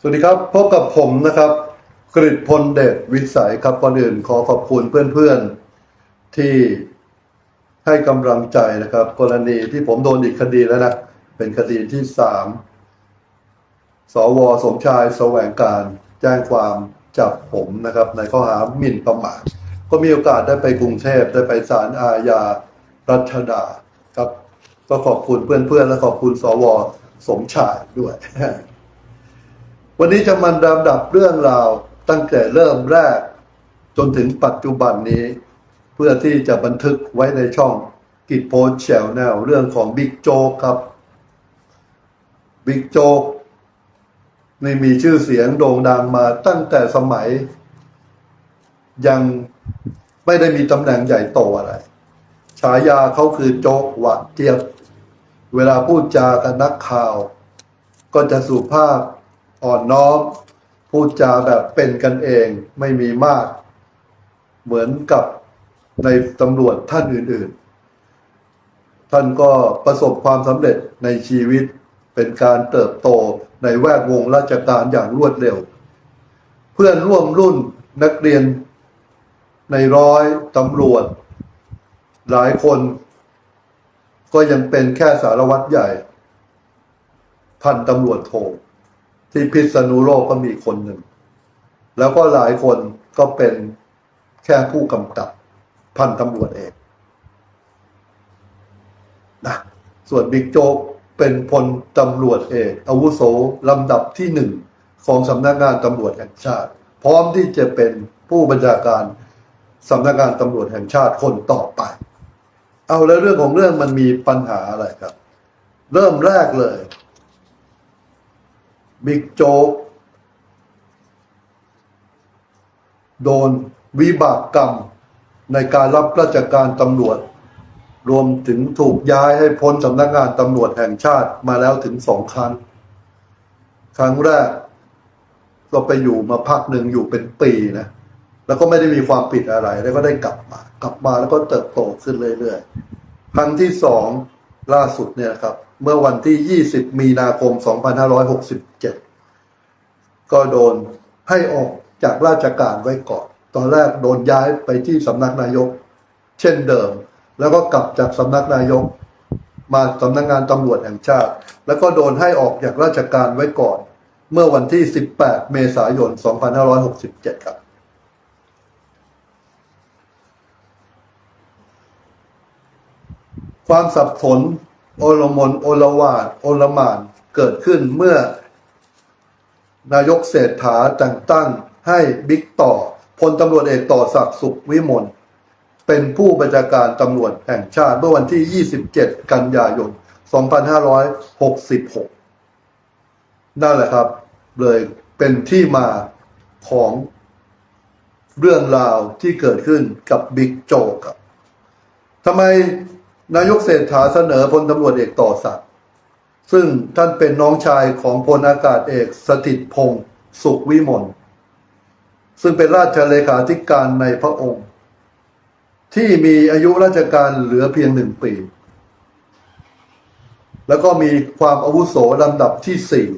สวัสดีครับ พบกับผมนะครับกริตพลเดชวิสัยครับก่อนอื่นขอขอบคุณเพื่อนๆที่ให้กำลังใจนะครับ กรณีที่ผมโดนอีกคดีแล้วนะ เป็นคดีที่สามสวสมชายแสวงการแจ้งความจับผมนะครับ ในข้อหาหมิ่นประมาทก็มีโอกาสได้ไปกรุงเทพได้ไปศาลอาญารัชดาครับ ก็ขอบคุณเพื่อนๆและขอบคุณสวสมชายด้วย วันนี้จะมาลำดับเรื่องราวตั้งแต่เริ่มแรก จนถึงปัจจุบันนี้ เพื่อที่จะบันทึกไว้ในช่องกิจโพสแชลแนลเรื่องของบิ๊กโจ๊กครับบิ๊กโจ๊กนี่มีชื่อเสียงโด่งดังมาตั้งแต่สมัย ยังไม่ได้มีตำแหน่งใหญ่โตอะไร ฉายาเขาคือโจ๊กหวานเจี๊ยบ เวลาพูดจากับนักข่าว ก็จะสุภาพ อ่อนน้อมพูดจาแบบเป็นกันเองไม่มีมาก เหมือนกับในตำรวจท่านอื่น ๆ ท่านก็ประสบความสำเร็จในชีวิตเป็นการเติบโตในแวดวงราชการอย่างรวดเร็ว เพื่อนร่วมรุ่นนักเรียนในร้อยตำรวจ หลายคนก็ยังเป็นแค่สารวัตรใหญ่ พันตำรวจโท ที่พิษณุโลกก็มีคนหนึ่ง แล้วก็หลายคนก็เป็นแค่ผู้กำกับพันตำรวจเอกนะส่วนบิ๊กโจ๊กเป็นพลตำรวจเอกอาวุโสลำดับที่หนึ่งของสำนักงานตำรวจแห่งชาติ พร้อมที่จะเป็นผู้บัญชาการสำนักงานตำรวจแห่งชาติคนต่อไป เอาแล้วเรื่องของเรื่องมันมีปัญหาอะไรครับ เริ่มแรกเลย บิ๊กโจ๊กโดนวิบากกรรมในการรับราชการตำรวจ รวมถึงถูกย้ายให้พ้นสำนักงานตำรวจแห่งชาติมาแล้วถึงสองครั้ง ครั้งแรกก็ไปอยู่มาพักหนึ่งอยู่เป็นปีนะ แล้วก็ไม่ได้มีความผิดอะไร แล้วก็ได้กลับมา กลับมาแล้วก็เติบโตขึ้นเรื่อยๆ ครั้งที่สอง ล่าสุดเนี่ยครับ เมื่อวันที่ 20 มีนาคม 2567 ก็โดนให้ออกจากราชการไว้ก่อน ตอนแรกโดนย้ายไปที่สำนักนายก เช่นเดิม แล้วก็กลับจากสำนักนายก มาสำนักงานตำรวจแห่งชาติ แล้วก็โดนให้ออกจากราชการไว้ก่อน เมื่อวันที่ 18 เมษายน 2567 ครับ ความสับสน โอลมน โอลวาด โอลมาน เกิดขึ้นเมื่อ นายกเศรษฐาแต่งตั้งให้บิ๊กต่อพลตำรวจเอกต่อศักดิ์สุขวิมลเป็นผู้บัญชาการตำรวจแห่งชาติเมื่อวันที่ 27 กันยายน 2566 นั่นแหละครับ เลยเป็นที่มาของเรื่องราวที่เกิดขึ้นกับบิ๊กโจกครับทำไม นายกเศรษฐาเสนอพลตำรวจเอกต่อศักดิ์ซึ่งท่านเป็นน้องชายของพลอากาศเอกสถิตพงศ์สุขวิมลซึ่งเป็นราชเลขาธิการในพระองค์ ที่มีอายุราชการเหลือเพียงหนึ่งปี แล้วก็มีความอาวุโสลำดับที่สี่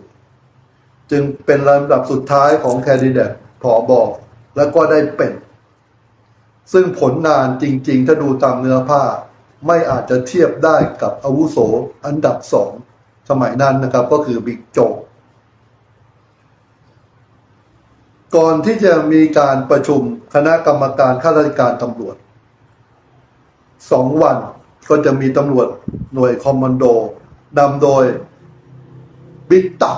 จึงเป็นลำดับสุดท้ายของแคนดิเดตผอบอกแล้วก็ได้เป็น ซึ่งผลงานจริง ๆ ถ้าดูตามเนื้อผ้า ไม่อาจจะเทียบได้กับอาวุโสอันดับสองสมัยนั้นนะครับก็คือบิ๊กโจ๊กก่อนที่จะมีการประชุมคณะกรรมการข้าราชการตำรวจสองวันก็จะมีตำรวจหน่วยคอมมานโดนำโดยบิ๊กเต่า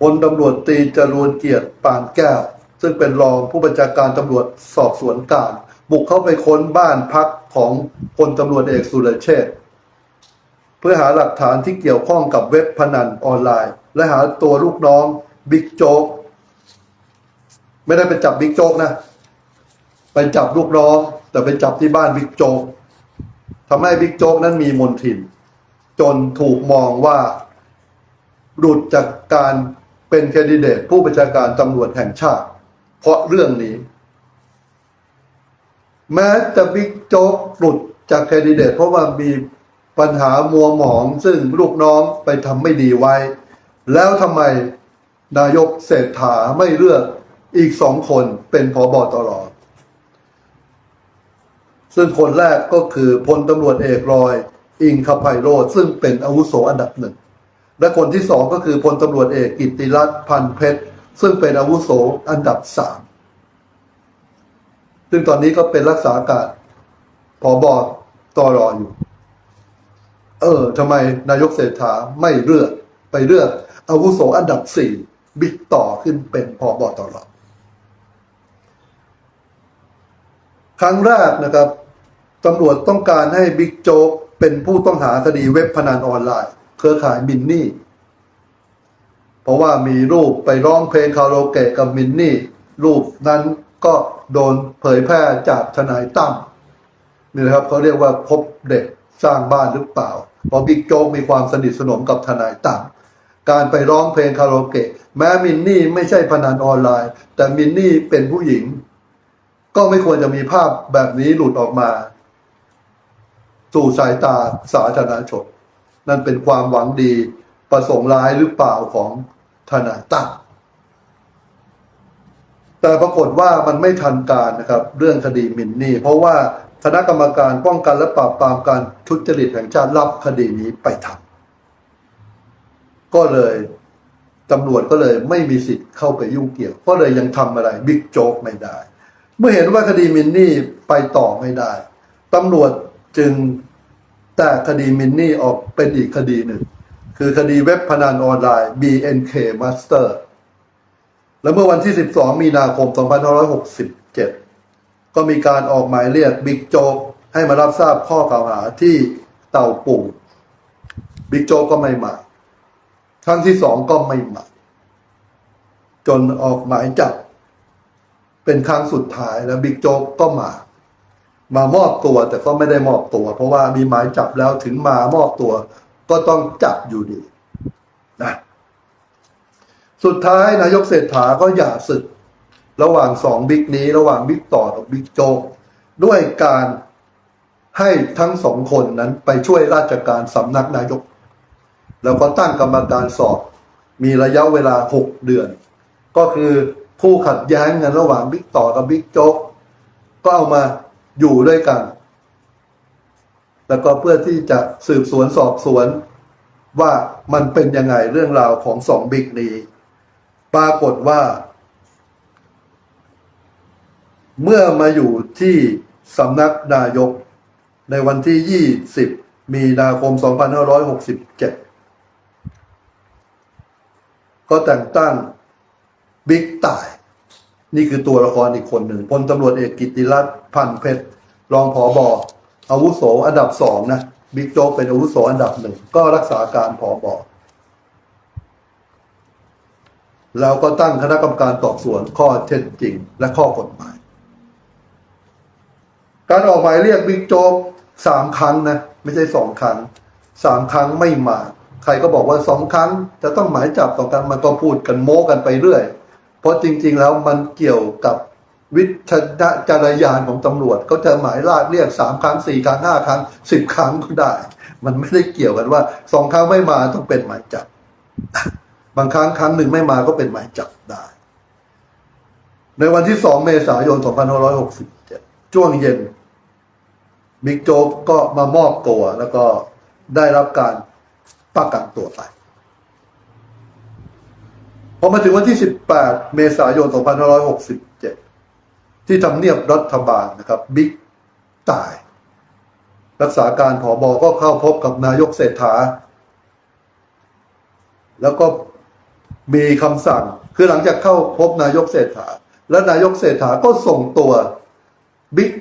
พลตำรวจตรีจรูนเกียรติปานแก้ว ซึ่งเป็นรองผู้บัญชาการตำรวจสอบสวนกลาง บุกเข้าไปค้นบ้านพักของพลตำรวจเอกสุรเชษฐ์เพื่อหาหลักฐานที่เกี่ยวข้องกับเว็บพนันออนไลน์ และหาตัวลูกน้องบิ๊กโจ๊กไม่ได้ไปจับบิ๊กโจ๊กนะ ไปจับลูกน้อง แต่ไปจับที่บ้านบิ๊กโจ๊กทำให้บิ๊กโจ๊กนั้นมีมนทิน จนถูกมองว่าหลุดจากการเป็นแคนดิเดตผู้บัญชาการตำรวจแห่งชาติ เพราะเรื่องนี้ แม้แต่บิ๊กโจ๊กหลุดจากแคนดิเดตเพราะว่ามีปัญหามัวหมองซึ่งลูกน้องไปทำไม่ดีไว้ แล้วทำไมนายกเศรษฐาไม่เลือกอีกสองคนเป็นพบตรซึ่งคนแรกก็คือพลตำรวจเอกรอย อิงคภัยโรธซึ่งเป็นอาวุโสอันดับหนึ่ง และคนที่สองก็คือพลตำรวจเอกกิติรัตน์พันเพชร ซึ่งเป็นอาวุโสอันดับสาม ซึ่งตอนนี้ก็เป็นรักษาการพอบอตรออยู่ เออทำไมนายกเศรษฐาไม่เลือกไปเลือกอาวุโสอันดับสี่บิ๊กต่อขึ้นเป็นพอบอตรอครั้งแรกนะครับตำรวจต้องการให้บิ๊กโจ๊กเป็นผู้ต้องหาคดีเว็บพนันออนไลน์ เครือข่ายมินนี่ เพราะว่ามีรูปไปร้องเพลงคาราโอเกะกับมินนี่ รูปนั้น ก็โดนเผยแพร่จากทนายตั้มนี่นะครับเขาเรียกว่าพบเด็กสร้างบ้านหรือเปล่าเพราะบิ๊กโจ๊กมีความสนิทสนมกับทนายตั้มการไปร้องเพลงคาราโอเกะ แม้มินนี่ไม่ใช่พนันออนไลน์ แต่มินนี่เป็นผู้หญิง ก็ไม่ควรจะมีภาพแบบนี้หลุดออกมา สู่สายตาสาธารณชนนั่นเป็นความหวังดีประสงค์ร้ายหรือเปล่าของทนายตั้ม แต่ปรากฏว่ามันไม่ทันการนะครับ เรื่องคดีมินนี่ เพราะว่าคณะกรรมการป้องกันและปราบปรามการทุจริตแห่งชาติรับคดีนี้ไปทำก็เลยตำรวจก็เลยไม่มีสิทธิ์เข้าไปยุ่งเกี่ยว ก็เลยยังทำอะไรบิ๊กโจ๊กไม่ได้ เมื่อเห็นว่าคดีมินนี่ไปต่อไม่ได้ตำรวจจึงแตกคดีมินนี่ออกเป็นอีกคดีหนึ่ง คือคดีเว็บพนันออนไลน์ BNK Master แล้วเมื่อวันที่ 12 มีนาคม 2567 ก็มีการออกหมายเรียกบิ๊กโจ๊กให้มารับทราบข้อกล่าวหาที่เต่าปู่บิ๊กโจ๊กก็ไม่มาครั้งที่สองก็ไม่มาจนออกหมายจับ เป็นครั้งสุดท้ายแล้วบิ๊กโจ๊กก็มา มามอบตัวแต่ก็ไม่ได้มอบตัว เพราะว่ามีหมายจับแล้วถึงมามอบตัว ก็ต้องจับอยู่ดีนะ สุดท้ายนายกเศรษฐาก็หย่าศึก ระหว่างสองบิ๊กนี้ ระหว่างบิ๊กต่อกับบิ๊กโจ๊กด้วยการให้ทั้งสองคนนั้นไปช่วยราชการสำนักนายก แล้วก็ตั้งกรรมการสอบ มีระยะเวลาหกเดือน ก็คือผู้ขัดแย้งกันระหว่างบิ๊กต่อกับบิ๊กโจ๊กก็เอามาอยู่ด้วยกัน แล้วก็เพื่อที่จะสืบสวนสอบสวนว่ามันเป็นยังไงเรื่องราวของสองบิ๊กนี้ ปรากฏว่า เมื่อมาอยู่ที่สำนักนายกในวันที่ 20 มีนาคม 2567 ก็แต่งตั้งบิ๊กต่าย นี่คือตัวละครอีกคนหนึ่งพลตำรวจเอกกิติรัตน์พันเพชร รองผอบออาวุโสอันดับสองนะบิ๊กโจ๊กเป็นอาวุโสอันดับหนึ่งก็รักษาการผอบอ แล้วก็ตั้งคณะกรรมการสอบสวนข้อเท็จจริง และข้อกฎหมาย การออกหมายเรียกบิ๊กโจ๊กสามครั้งนะ ไม่ใช่สองครั้งสามครั้งไม่มา ใครก็บอกว่าสองครั้ง จะต้องหมายจับสองครั้งมันก็พูดกันโม้กันไปเรื่อย เพราะจริง ๆ แล้วมันเกี่ยวกับวิทยาจารณญาณของตำรวจเขาจะหมายลากเรียกสามครั้งสี่ครั้งห้าครั้งสิบครั้งก็ได้ มันไม่ได้เกี่ยวกันว่าสองครั้งไม่มาต้องเป็นหมายจับ บางครั้งครั้งหนึ่งไม่มาก็เป็นหมายจับได้ ในวันที่สองเมษายน 2567 ช่วงเย็น บิ๊กโจ๊กก็มามอบตัวแล้วก็ได้รับการประกันตัวไป พอมาถึงวันที่ 18 เมษายน 2567 ที่ทำเนียบรัฐบาลนะครับ บิ๊กตาย รักษาการผอบอก็เข้าพบกับนายกเศรษฐาแล้วก็ มีคำสั่ง คือหลังจากเข้าพบนายกเศรษฐา และนายกเศรษฐาก็ส่งตัวบิ๊ก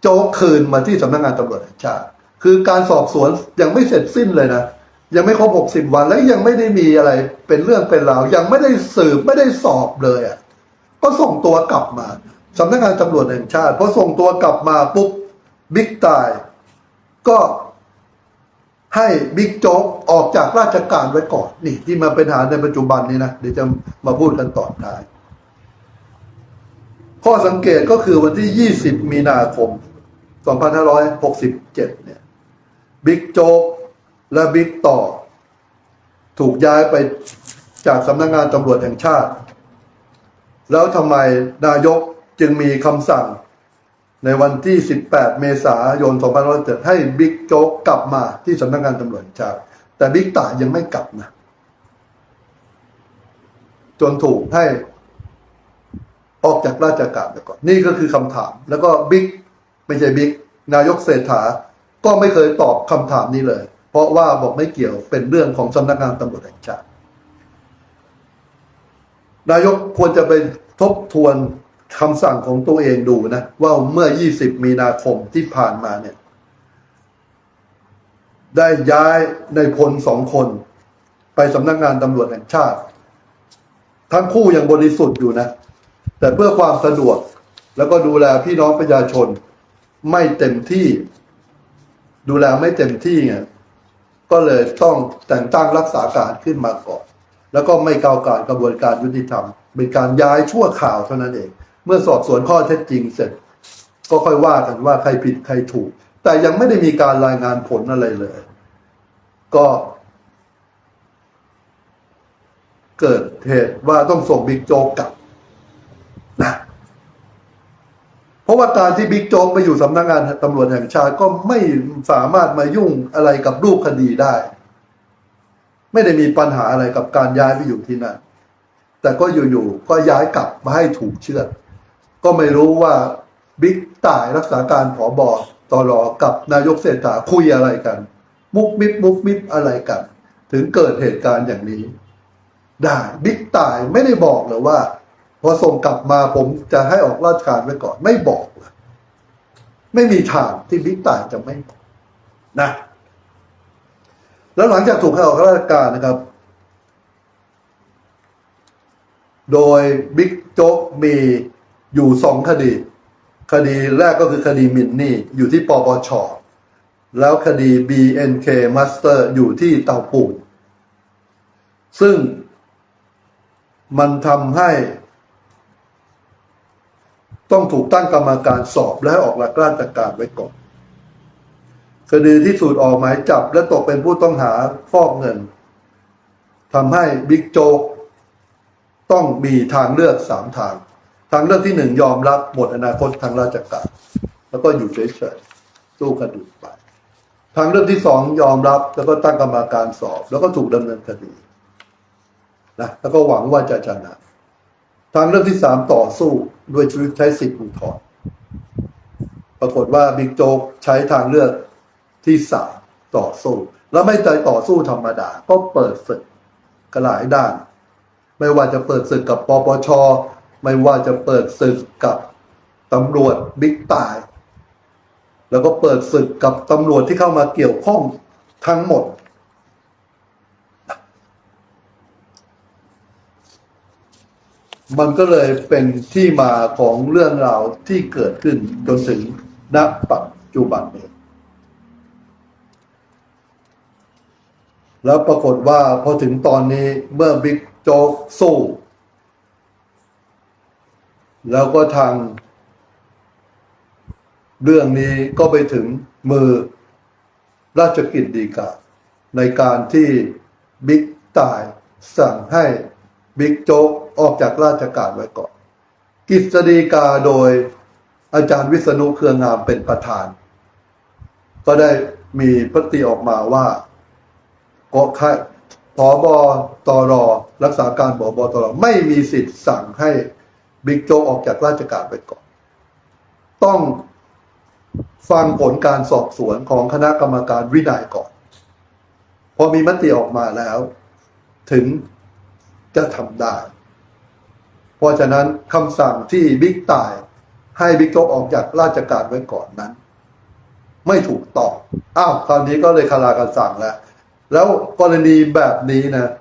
โจ๊กคืนมาที่สำนักงานตำรวจแห่งชาติ คือการสอบสวนยังไม่เสร็จสิ้นเลยนะ ยังไม่ครบหกสิบวันและยังไม่ได้มีอะไร เป็นเรื่องเป็นราว ยังไม่ได้สืบไม่ได้สอบเลยอะ ก็ส่งตัวกลับมาสำนักงานตำรวจแห่งชาติพอส่งตัวกลับมาปุ๊บบิ๊กตายก็ ให้บิ๊กโจ๊กออกจากราชการไว้ก่อน นี่ที่มาเป็นหาในปัจจุบันนี้นะ เดี๋ยวจะมาพูดกันต่อท้าย ข้อสังเกตก็คือวันที่ 20 มีนาคม 2567 เนี่ยบิ๊กโจ๊กและบิ๊กต่อ ถูกย้ายไปจากสำนักงานตำรวจแห่งชาติ แล้วทำไมนายกจึงมีคำสั่ง ในวันที่ 18 เมษายน 2567ให้บิ๊กโจ๊กกลับมาที่สำนักงานตำรวจชาติแต่บิ๊กต่ายยังไม่กลับนะ จนถูกให้ออกจากราชการไปก่อน นี่ก็คือคำถาม แล้วก็บิ๊กไม่ใช่บิ๊กนายกเศรษฐา ก็ไม่เคยตอบคำถามนี้เลย เพราะว่าบอกไม่เกี่ยวเป็นเรื่องของสำนักงานตำรวจแห่งชาตินายกควรจะไปทบทวน คำสั่งของตัวเองดูนะ ว่าเมื่อ 20 มีนาคมที่ผ่านมาเนี่ย ได้ย้ายในพลสองคน ไปสำนักงานตำรวจแห่งชาติ ทั้งคู่ยังบริสุทธิ์อยู่นะ แต่เพื่อความสะดวกแล้วก็ดูแลพี่น้องประชาชน ไม่เต็มที่ ดูแลไม่เต็มที่ไงก็เลยต้องแต่งตั้งรักษาการขึ้นมาก่อน แล้วก็ไม่ก้าวไก่ายกระบวนการยุติธรรม เป็นการย้ายชั่วข่าวเท่านั้นเอง เมื่อสอบสวนข้อเท็จจริงเสร็จ ก็ค่อยว่ากันว่าใครผิดใครถูก แต่ยังไม่ได้มีการรายงานผลอะไรเลย ก็ เกิดเหตุว่าต้องส่งบิ๊กโจ๊กกลับนะเพราะว่าการที่บิ๊กโจ๊กไปอยู่สำนักงานตำรวจแห่งชาติก็ไม่สามารถมายุ่งอะไรกับรูปคดีได้ ไม่ได้มีปัญหาอะไรกับการย้ายไปอยู่ที่นั่นแต่ก็อยู่ๆก็ย้ายกลับมาให้ถูกเชื่อ ก็ไม่รู้ว่าบิ๊กต่ายรักษาการผอบอตรอกับนายกเศรษฐาคุยอะไรกัน มุกมิบมุกมิบอะไรกัน ถึงเกิดเหตุการณ์อย่างนี้ ได้บิ๊กต่ายไม่ได้บอกเลยว่า พอส่งกลับมาผมจะให้ออกราชการไว้ก่อน ไม่บอกเลยไม่มีทางที่บิ๊กต่ายจะไม่บอกนะ แล้วหลังจากถูกให้ออกราชการนะครับ โดยบิ๊กโจ๊กมี อยู่สองคดี คดีแรกก็คือคดีมินนี่อยู่ที่ปปชแล้วคดี BNK Master อยู่ที่เตาปูนซึ่งมันทำให้ ต้องถูกตั้งกรรมการสอบและออกหลักราชการไว้ก่อน คดีที่สูตรออกหมายจับและตกเป็นผู้ต้องหาฟอกเงินทำให้บิ๊กโจ๊กต้องมีทางเลือกสามทาง ทางเลือกที่หนึ่งยอมรับหมดอนาคตทางราชการแล้วก็อยู่เฉยๆสู้คดีไปทางเลือกที่สองยอมรับแล้วก็ตั้งกรรมการสอบ แล้วก็ถูกดำเนินคดีนะแล้วก็หวังว่าจะชนะ ทางเลือกที่สามต่อสู้ด้วยชีวิตใช้สิทธิ์อุทธรณ์ปรากฏว่าบิ๊กโจ๊กใช้ทางเลือกที่สามต่อสู้ แล้วไม่ใจต่อสู้ธรรมดา ก็เปิดศึกกระหลายด้าน ไม่ว่าจะเปิดศึกกับปปช ไม่ว่าจะเปิดศึกกับตำรวจบิ๊กตาย แล้วก็เปิดศึกกับตำรวจที่เข้ามาเกี่ยวข้องทั้งหมด มันก็เลยเป็นที่มาของเรื่องราวที่เกิดขึ้นจนถึงณปัจจุบันนี้แล้วปรากฏว่าพอถึงตอนนี้เมื่อบิ๊กโจ๊กสู้ แล้วก็ทาง เรื่องนี้ก็ไปถึงมือราชกิจดีกา ในการที่บิ๊กตายสั่งให้บิ๊กโจ๊กออกจากราชการไว้ก่อน กิจดีกาโดยอาจารย์วิษณุเครืองามเป็นประธาน ก็ได้มีพติออกมาว่าก็ค่ผอบอตรรักษาการผอบอตรไม่มีสิทธิ์สั่งให้ บิ๊กโจออกจากราชการไปก่อน ต้องฟังผลการสอบสวนของคณะกรรมการวินัยก่อน พอมีมติออกมาแล้ว ถึงจะทำได้ เพราะฉะนั้นคำสั่งที่บิ๊กตายให้บิ๊กโจ๊กออกจากราชการไว้ก่อนนั้น ไม่ถูกต้องอ้าวคราวนี้ก็เลยคารากันสั่งแล้ว แล้วกรณีแบบนี้นะ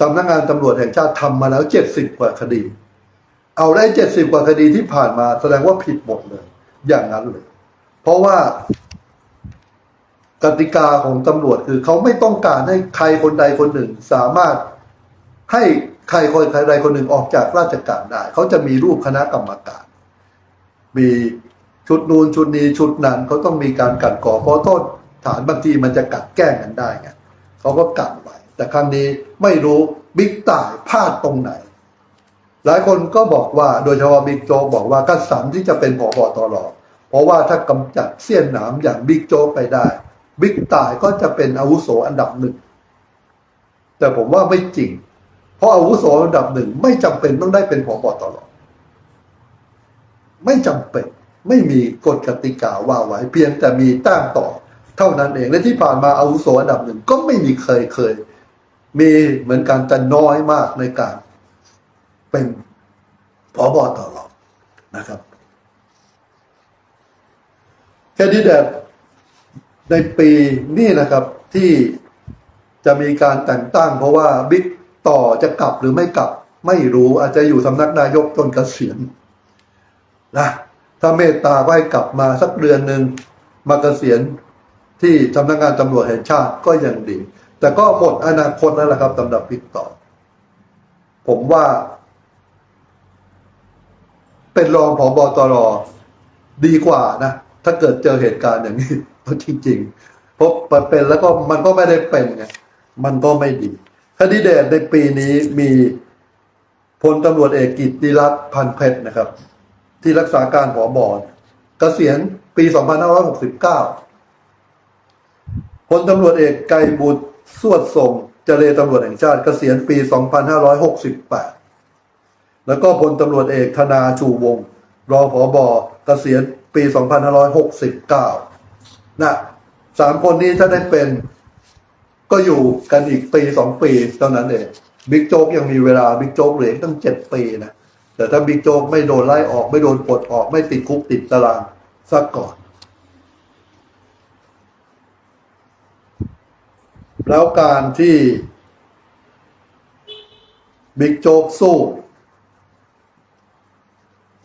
สำนักงานตำรวจแห่งชาติทำมาแล้วเจ็ดสิบกว่าคดี เอาได้เจ็ดสิบกว่าคดีที่ผ่านมา แสดงว่าผิดหมดเลย อย่างนั้นเลย เพราะว่ากติกาของตำรวจคือเขาไม่ต้องการให้ใครคนใดคนหนึ่ง สามารถให้ใครคนใดคนหนึ่งออกจากราชการได้ เขาจะมีรูปคณะกรรมการ มีชุดนูนชุดนี้ชุดนั้นเขาต้องมีการกันกรอเพราะโทษฐานบางทีมันจะกัดแกล้งกันได้ไงเขาก็กันไว้แต่ครั้งนี้ไม่รู้บิ๊กต่ายพลาดตรงไหน หลายคนก็บอกว่าโดยเฉพาะบิ๊กโจ๊กบอกว่ากษันที่จะเป็นผบตรเพราะว่าถ้ากำจัดเสี้ยนหนามอย่างบิ๊กโจ๊กไปได้ บิ๊กต่ายก็จะเป็นอาวุโสอันดับหนึ่ง แต่ผมว่าไม่จริง เพราะอาวุโสอันดับหนึ่งไม่จำเป็นต้องได้เป็นผบตรไม่จำเป็นไม่มีกฎกติกาว่าไว้เพียงแต่มีแต้มต่อ เท่านั้นเองและที่ผ่านมาอาวุโสอันดับหนึ่งก็ไม่มีเคยเคย มีเหมือนกันแต่น้อยมากในการ เป็นผอบอตรนะครับแคนดิเดตในปีนี้นะครับที่จะมีการแต่งตั้ง เพราะว่าบิ๊กต่อจะกลับหรือไม่กลับ ไม่รู้อาจจะอยู่สำนักนายกจนเกษียณนะถ้าเมตตาก็ให้กลับมาสักเดือนหนึ่งมาเกษียณที่สำนักงานตำรวจแห่งชาติก็ยังดี แต่ก็หมดอนาคตแล้วละครับสำหรับบิ๊กต่อ ผมว่า เป็นรองผอบอตรดีกว่านะ ถ้าเกิดเจอเหตุการณ์อย่างนี้เพราะจริงๆเพราะเป็นแล้วก็มันก็ไม่ได้เป็นไงมันก็ไม่ดีคดีเดตในปีนี้มีพลตำรวจเอกกิตติรัตน์พันเพชรนะครับ ที่รักษาการผอบอเกษียณปี 2569 พลตำรวจเอกไกรบุตรสวดทรงเจรตำรวจแห่งชาติเกษียณปี 2568 แล้วก็พลตำรวจเอกธนาชูวง รองผอบอเกษียณปี 2569 นะสามคนนี้ถ้าได้เป็น ก็อยู่กันอีกปีสองปีเท่านั้นเองบิ๊กโจ๊กยังมีเวลาบิ๊กโจ๊กเหลือตั้งเจ็ดปีนะแต่ถ้าบิ๊กโจ๊กไม่โดนไล่ออกไม่โดนปลดออกไม่ติดคุกติดตารางสักก่อน แล้วการที่บิ๊กโจ๊กสู้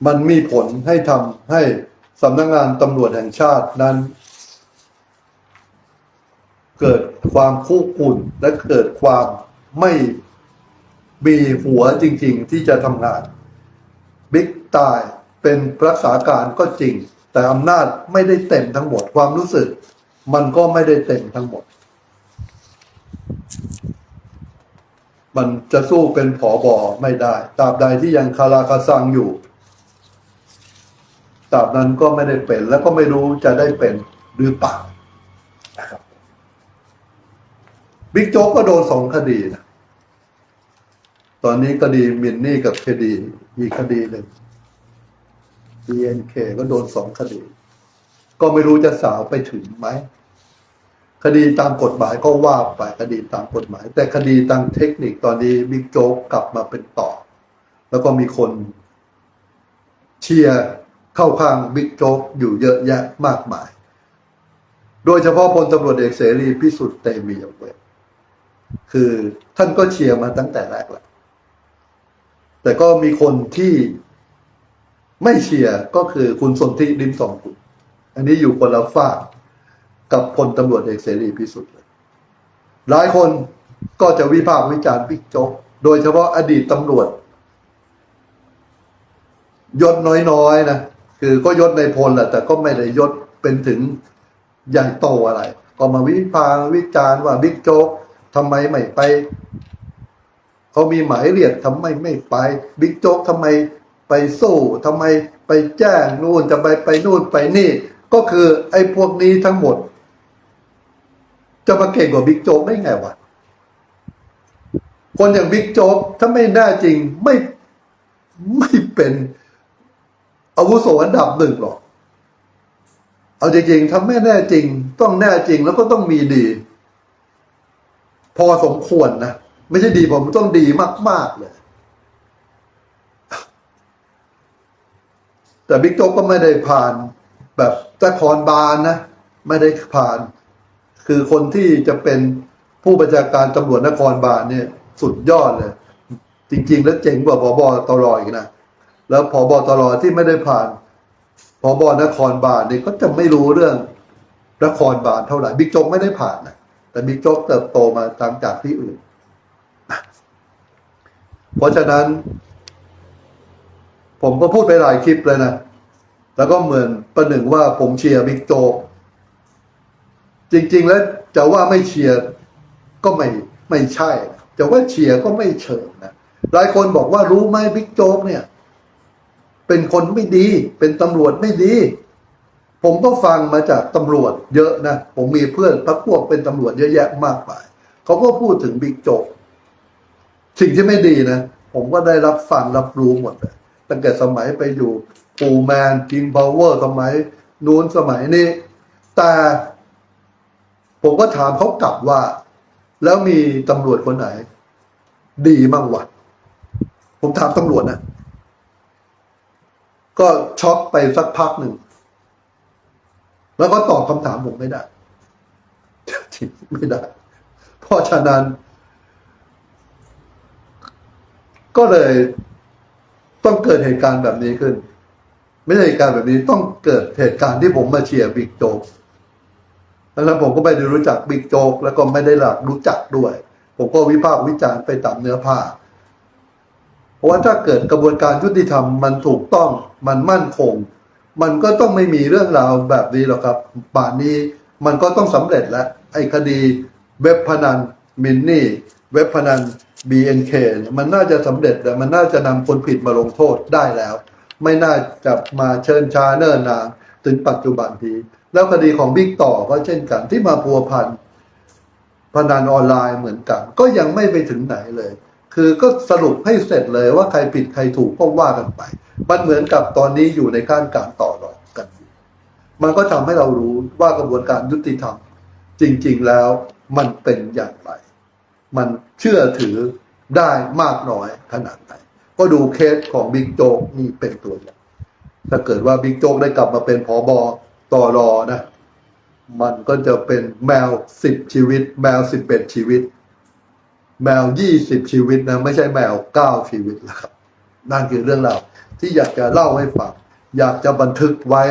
มันมีผลให้ทำให้สำนักงานตำรวจแห่งชาตินั้น เกิดความคู่กุ่นและเกิดความไม่มีหัวจริง ๆ ที่จะทำงาน บิ๊กตายเป็นรักษาการก็จริง แต่อำนาจไม่ได้เต็มทั้งหมดความรู้สึก มันก็ไม่ได้เต็มทั้งหมด มันจะสู้เป็นผอบอไม่ได้ตราบใดที่ยังคาราคาซังอยู่ ตราบนั้นก็ไม่ได้เป็น แล้วก็ไม่รู้จะได้เป็นหรือเปล่านะครับบิ๊กโจ๊กก็โดนสองคดีนะตอนนี้คดีมินนี่กับคดีมีคดีหนึ่ง BNK ก็โดนสองคดี ก็ไม่รู้จะสาวไปถึงไหม คดีตามกฎหมายก็ว่าไปคดีตามกฎหมาย แต่คดีทางเทคนิคตอนนี้บิ๊กโจ๊กกลับมาเป็นต่อ แล้วก็มีคนเชียร์ เข้าข้างบิ๊กโจ๊กอยู่เยอะแยะมากมาย โดยเฉพาะพลตำรวจเอกเสรีพิสุทธิ์เตมียเวทคือท่านก็เชียร์มาตั้งแต่แรกแหละแต่ก็มีคนที่ไม่เชียร์ก็คือคุณสนธิริมสองกุลอันนี้อยู่คนละฝากกับพลตำรวจเอกเสรีพิสุทธิ์เลยหลายคนก็จะวิพากษ์วิจารณ์บิ๊กโจ๊กโดยเฉพาะอดีตตำรวจยศน้อยๆนะ คือก็ยศในพลแหละแต่ก็ไม่ได้ยศเป็นถึงใหญ่โตอะไร ก็มาวิพากษ์วิจารณ์ว่าบิ๊กโจ๊กทำไมไม่ไปเขามีหมายเรียกทำไมไม่ไปบิ๊กโจ๊กทำไมไปสู้ทำไมไปแจ้งนู่นจะไปไปนู่นไปนี่ ก็คือไอ้พวกนี้ทั้งหมด จะมาเก่งกว่าบิ๊กโจ๊กได้ไงวะคนอย่างบิ๊กโจ๊กถ้าไม่แน่จริงไม่ไม่เป็น อาวุโสอันดับหนึ่งหรอก เอาจริงๆถ้าไม่แน่จริง ต้องแน่จริงแล้วก็ต้องมีดี พอสมควรนะ ไม่ใช่ดีผมต้องดีมาก ๆ เลย แต่บิ๊กโจ๊กก็ไม่ได้ผ่าน แบบตะครบาลนะ ไม่ได้ผ่าน คือคนที่จะเป็นผู้บัญชาการตำรวจนครบาลเนี่ย สุดยอดเลย จริง ๆ แล้วเจ๋งกว่าพบตรอีกนะ แล้วพบอตรที่ไม่ได้ผ่านพบนครบาลเนี่ยก็จะไม่รู้เรื่องนครบาลเท่าไหร่บิ๊กโจ๊กไม่ได้ผ่านนะแต่บิ๊กโจ๊กเติบโตมาตามจากที่อื่น เพราะฉะนั้น ผมก็พูดไปหลายคลิปเลยนะ แล้วก็เหมือนประหนึ่งว่าผมเชียร์บิ๊กโจ๊กจริง ๆ แล้วจะว่าไม่เชียร์ก็ไม่ไม่ใช่ จะว่าเชียร์ก็ไม่เชิงนะหลายคนบอกว่ารู้ไหมบิ๊กโจ๊กเนี่ย เป็นคนไม่ดี เป็นตำรวจไม่ดี ผมก็ฟังมาจากตำรวจเยอะนะ ผมมีเพื่อนพักพวกเป็นตำรวจเยอะแยะมากมายเขาก็พูดถึงบิ๊กโจ๊กสิ่งที่ไม่ดีนะ ผมก็ได้รับฟังรับรู้หมดเลยตั้งแต่สมัยไปอยู่ปูแมนกิงพาวเวอร์สมัยนู้นสมัยนี้ แต่ผมก็ถามเขากลับว่า แล้วมีตำรวจคนไหน ดีมั่งวะผมถามตำรวจนะ ก็ช็อกไปสักพักหนึ่ง แล้วก็ตอบคำถามผมไม่ได้ไม่ได้ เพราะฉะนั้น ก็เลยต้องเกิดเหตุการณ์แบบนี้ขึ้น ไม่ใช่เหตุการณ์แบบนี้ต้องเกิดเหตุการณ์ที่ผมมาเชียร์บิ๊กโจ๊กแล้วผมก็ไม่ได้รู้จักบิ๊กโจ๊กแล้วก็ไม่ได้หลักรู้จักด้วย ผมก็วิพากษ์วิจารณ์ไปตามเนื้อผ้า เพราะว่าถ้าเกิดกระบวนการยุติธรรมมันถูกต้องมันมั่นคง มันก็ต้องไม่มีเรื่องราวแบบนี้หรอกครับป่านนี้มันก็ต้องสำเร็จแล้วไอ้คดีเว็บพนันมินนี่ เว็บพนัน BNK เนี่ยมันน่าจะสำเร็จแต่มันน่าจะนำคนผิดมาลงโทษได้แล้ว ไม่น่าจะมาเชิญชาเนิ่นนานถึงปัจจุบันนี้แล้วคดีของบิ๊กต่อก็เช่นกันที่มาพัวพันพนันออนไลน์เหมือนกัน ก็ยังไม่ไปถึงไหนเลย คือก็สรุปให้เสร็จเลยว่าใครผิดใครถูกก็ว่ากันไป มันเหมือนกับตอนนี้อยู่ในการการต่อรองกัน มันก็ทำให้เรารู้ว่ากระบวนการยุติธรรม จริง ๆแล้วมันเป็นอย่างไร มันเชื่อถือได้มากน้อยขนาดไหน ก็ดูเคสของบิ๊กโจ๊กนี่เป็นตัวอย่าง ถ้าเกิดว่าบิ๊กโจ๊กได้กลับมาเป็นผอบอต่อรอนะ มันก็จะเป็นแมวสิบชีวิต แมวสิบเอ็ดชีวิต แมวยี่สิบชีวิตนะไม่ใช่แมวเก้าชีวิตแล้วครับ นั่นคือเรื่องราวที่อยากจะเล่าให้ฟัง อยากจะบันทึกไว้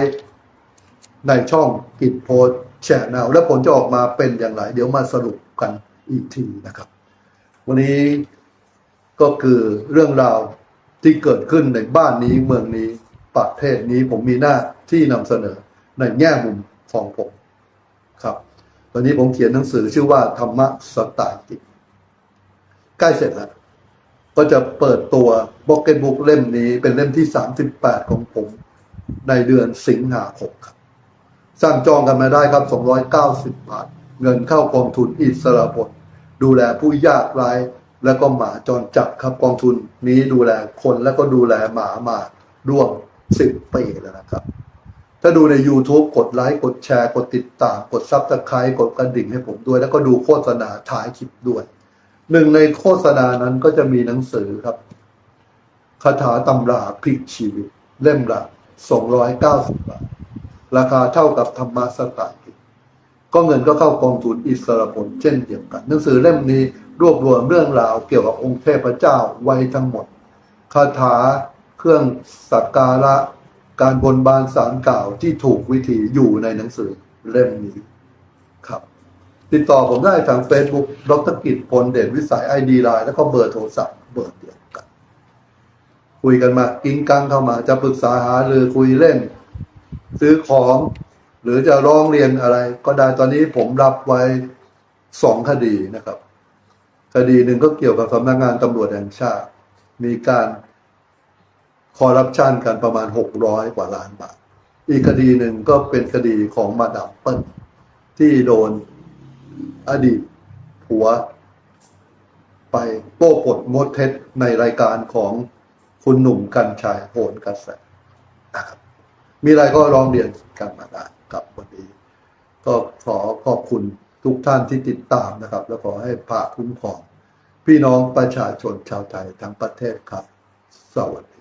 ในช่องกิจโพสแชร์แนวและผลจะออกมาเป็นอย่างไร เดี๋ยวมาสรุปกันอีกทีนะครับ วันนี้ก็คือเรื่องราวที่เกิดขึ้นในบ้านนี้เมืองนี้ประเทศนี้ผมมีหน้าที่นำเสนอในแง่มุมของผมครับ ตอนนี้ผมเขียนหนังสือชื่อว่าธรรมะสไตล์กิจ ใกล้เสร็จแล้วก็จะเปิดตัวบ็อกเก็ตบุ๊กเล่มนี้เป็นเล่มที่ 38 ของผม ในเดือนสิงหาคมครับ สั่งจองกันมาได้ครับ 290 บาท เงินเข้ากองทุนอิสระผลดูแลผู้ยากไร้แล้วก็หมาจรจัดครับกองทุนนี้ดูแลคนแล้วก็ดูแลหมามาร่วม10ปีแล้วนะครับ ถ้าดูใน YouTube กดไลค์ กดแชร์ กดติดตาม กดซับสไครต์กดกระดิ่งให้ผมด้วย แล้วก็ดูโฆษณาถ่ายคลิปด้วย หนึ่งในโฆษณานั้นก็จะมีหนังสือครับคาถาตำราพลิกชีวิต เล่มละ290บาท ราคาเท่ากับธรรมสตล์กิจก็เงินก็เข้ากองทุนอิสระผลเช่นเดียวกัน หนังสือเล่มนี้รวบรวมเรื่องราวเกี่ยวกับองค์เทพเจ้าไว้ทั้งหมดคาถาเครื่องสักการะการบนบานสารกล่าวที่ถูกวิธีอยู่ในหนังสือเล่มนี้ครับ ติดต่อผมได้ทาง Facebook ดรกิจพลเด่นวิสัยไอดีไลน์แล้วก็เบอร์โทรศัพท์เบอร์เดียวกัน คุยกันมากิ้งกังเข้ามา จะปรึกษาหาหรือคุยเล่น ซื้อของ หรือจะร้องเรียนอะไร ก็ได้ตอนนี้ผมรับไว้สองคดีนะครับ คดีหนึ่งก็เกี่ยวกับสำนักงานตำรวจแห่งชาติ มีการคอร์รัปชันกันประมาณหกร้อยกว่าล้านบาท อีกคดีหนึ่งก็เป็นคดีของมาดามเปิ้ลที่โดน อดีตผัว ไปโป้ปดมดเท็จในรายการของคุณหนุ่มกัญชัยโหนกระแสนะครับมีอะไรก็ร้องเรียนกันมาได้กับวันนี้ ก็ขอขอบคุณทุกท่านที่ติดตามนะครับ แล้วขอให้พระคุ้มครอง พี่น้องประชาชนชาวไทยทั้งประเทศครับ สวัสดี